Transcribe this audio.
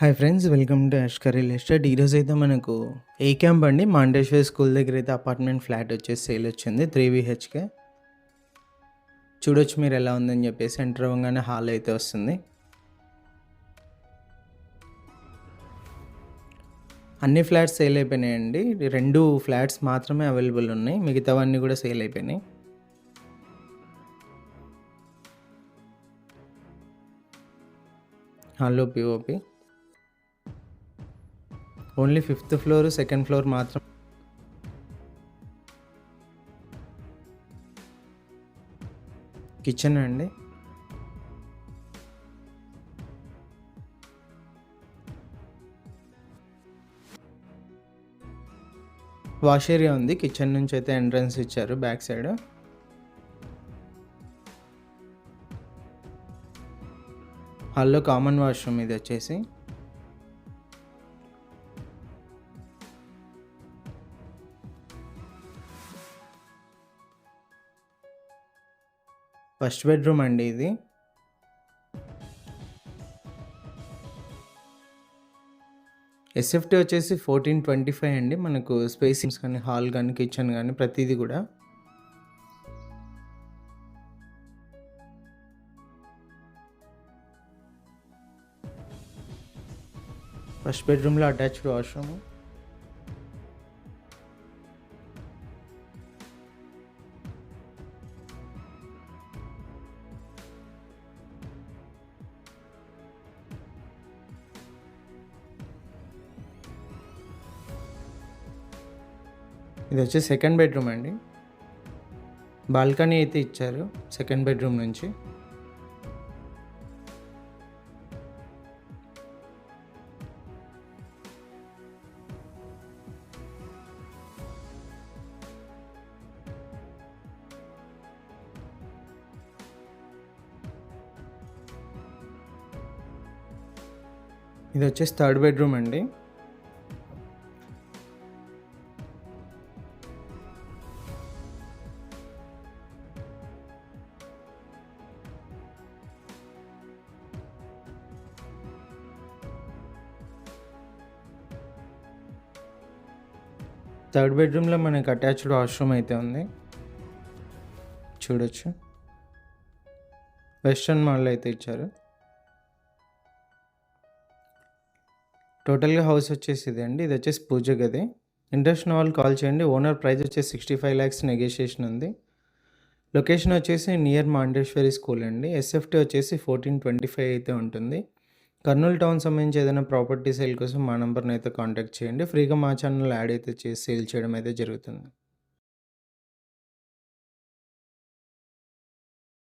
Hi friends welcome to Ashkar real estate. ఈరోజు అయితే మనకు ఏ క్యాంప్ అండి. మాండేశ్వరి స్కూల్ దగ్గర అయితే అపార్ట్మెంట్ ఫ్లాట్ వచ్చేసి సేల్ వచ్చింది త్రీ విహెచ్కే చూడొచ్చు మీరు ఎలా ఉందని చెప్పేసి ఎంటర్ అవ్వగానే హాల్ అయితే వస్తుంది. అన్ని ఫ్లాట్స్ సేల్ అయిపోయినాయండి. రెండు ఫ్లాట్స్ మాత్రమే అవైలబుల్ ఉన్నాయి. మిగతావన్నీ కూడా సేల్ అయిపోయినాయి. హాల్లో POP only fifth floor second floor మాత్రం. కిచెన్ అండి. వాష్ ఏరియా ఉంది. కిచెన్ నుంచి అయితే ఎంట్రన్స్ ఇచ్చారు బ్యాక్ సైడ్. హాల్లో కామన్ వాష్రూమ్ ఇది వచ్చేసి. ఫస్ట్ బెడ్రూమ్ అండి ఇది. ఎస్ఎఫ్టీ వచ్చేసి ఫోర్టీన్ ట్వంటీ ఫైవ్ అండి. మనకు స్పేసింగ్స్ కానీ హాల్ కానీ కిచెన్ కానీ ప్రతిదీ కూడా. ఫస్ట్ బెడ్రూమ్లో అటాచ్డ్ వాష్రూమ్ ఇది వచ్చి సెకండ్ బెడ్రూమ్ అండి. బాల్కనీ అయితే ఇచ్చారు సెకండ్ బెడ్రూమ్ నుంచి. ఇది వచ్చేసి థర్డ్ బెడ్రూమ్ అండి. థర్డ్ బెడ్రూమ్లో మనకి అటాచ్డ్ వాష్రూమ్ అయితే ఉంది. చూడొచ్చు. వెస్ట్రన్ మోడల్ అయితే ఇచ్చారు. టోటల్గా హౌస్ వచ్చేసి ఇది అండి. ఇది వచ్చేసి పూజ గది. ఇంట్రెస్ట్ వాళ్ళు కాల్ చేయండి. ఓనర్ ప్రైస్ వచ్చేసి సిక్స్టీ ఫైవ్ ల్యాక్స్ నెగోషియేషన్ ఉంది. లొకేషన్ వచ్చేసి నియర్ మాండేశ్వరి స్కూల్ అండి. ఎస్ఎఫ్టీ వచ్చేసి ఫోర్టీన్ ట్వంటీ ఫైవ్ అయితే ఉంటుంది. కర్నూలు టౌన్ సంబంధించి ఏదైనా ప్రాపర్టీ సేల్ కోసం మా నెంబర్ని అయితే కాంటాక్ట్ చేయండి. ఫ్రీగా మా ఛానల్ యాడ్ అయితే చేసి సేల్ చేయడం అయితే జరుగుతుంది.